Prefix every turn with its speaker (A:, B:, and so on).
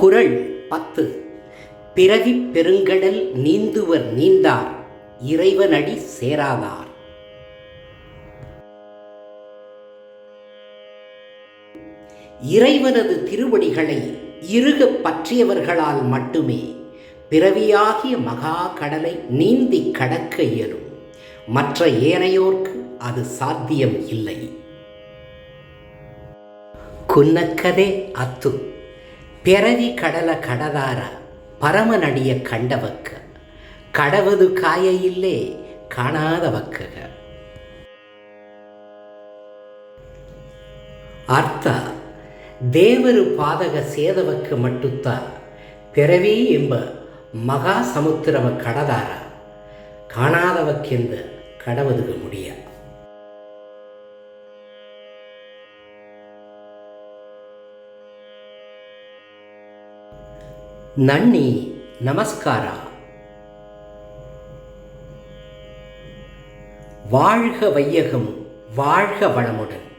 A: குறள் பத்து பிறவி பெருங்கடல் நீந்துவர் நீந்தார் இறைவனடி சேராதார் இறைவனது திருவடிகளை இறுகப் பற்றியவர்களால் மட்டுமே பிறவியாகிய மகா கடலை நீந்தி கடக்க இயலும் மற்ற ஏனையோர்க்கு அது சாத்தியம் இல்லை ಕುನ್ನಕ್ಕದೆ ಅತ್ತು ಪೆರವಿ ಕಡಲ ಕಡದಾರ ಪರಮನಡಿಯ ಕಂಡವಕ್ಕ ಕಡವದು ಕಾಯ ಇಲ್ಲೇ ಕಾಣಾದವಕ್ಕಗ ಅರ್ಥ ದೇವರು ಪಾದಗ ಸೇದವಕ್ಕ ಮಟ್ಟುತ್ತ ಪೆರವಿ ಎಂಬ ಮಗಾ ಸಮುದ್ರವ ಕಡದಾರ ಕಾಣಾದವಕ್ಕೆಂದು ಕಡವದುಗ ಮುಡಿಯ நன்னி நமஸ்காரா. வாழ்க வையகம் வாழ்க வளமுடன்.